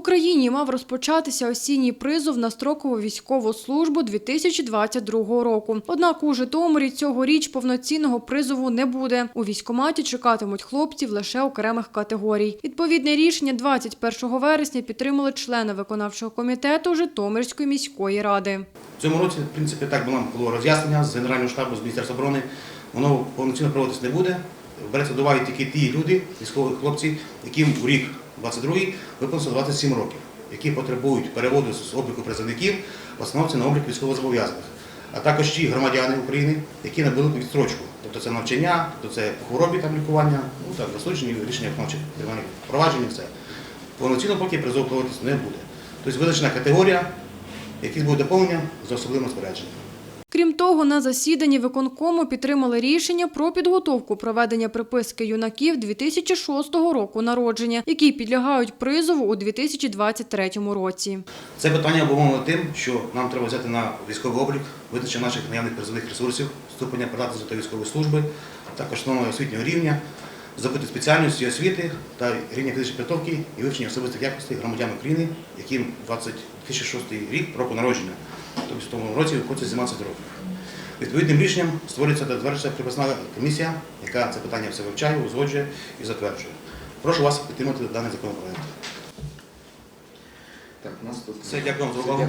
Україні мав розпочатися осінній призов на строкову військову службу 2022 року. Однак у Житомирі цьогоріч повноцінного призову не буде. У військкоматі чекатимуть хлопців лише окремих категорій. Відповідне рішення 21 вересня підтримали члени виконавчого комітету Житомирської міської ради. В цьому році, в принципі, так було, було роз'яснення з Генерального штабу, з Міністерства оборони. Воно повноцінно проводитись не буде. Береться до уваги тільки ті люди, військові хлопці, яким у рік 22-й виповнилося 27 років, які потребують переводу з обліку призовників основному на облік військовозобов'язаних. А також ті громадяни України, які набули відстрочку. Тобто це навчання, тобто це по хворобі там лікування, ну так, дослідження, рішення виконавчих проваджень, все. Повноцінно поки призов проводитись не буде. Тобто визначена категорія, які будуть доповнення за особливим розпорядженням. Крім того, на засіданні виконкому підтримали рішення про підготовку проведення приписки юнаків 2006 року народження, які підлягають призову у 2023 році. Це питання обумовлено тим, що нам треба взяти на військовий облік видача наших наявних призових ресурсів, ступеня придатності до військової служби, також основного освітнього рівня, забути спеціальності освіти та рівня фізичної підготовки і вивчення особистих якостей громадян України, яким 2006 рік року народження, тобто в тому році виходить 17 років. Відповідним рішенням створюється та затверджується припасна комісія, яка це питання все вивчає, узгоджує і затверджує. Прошу вас підтримати даний законопроект. Так, у нас тут Все, дякую вам за увагу.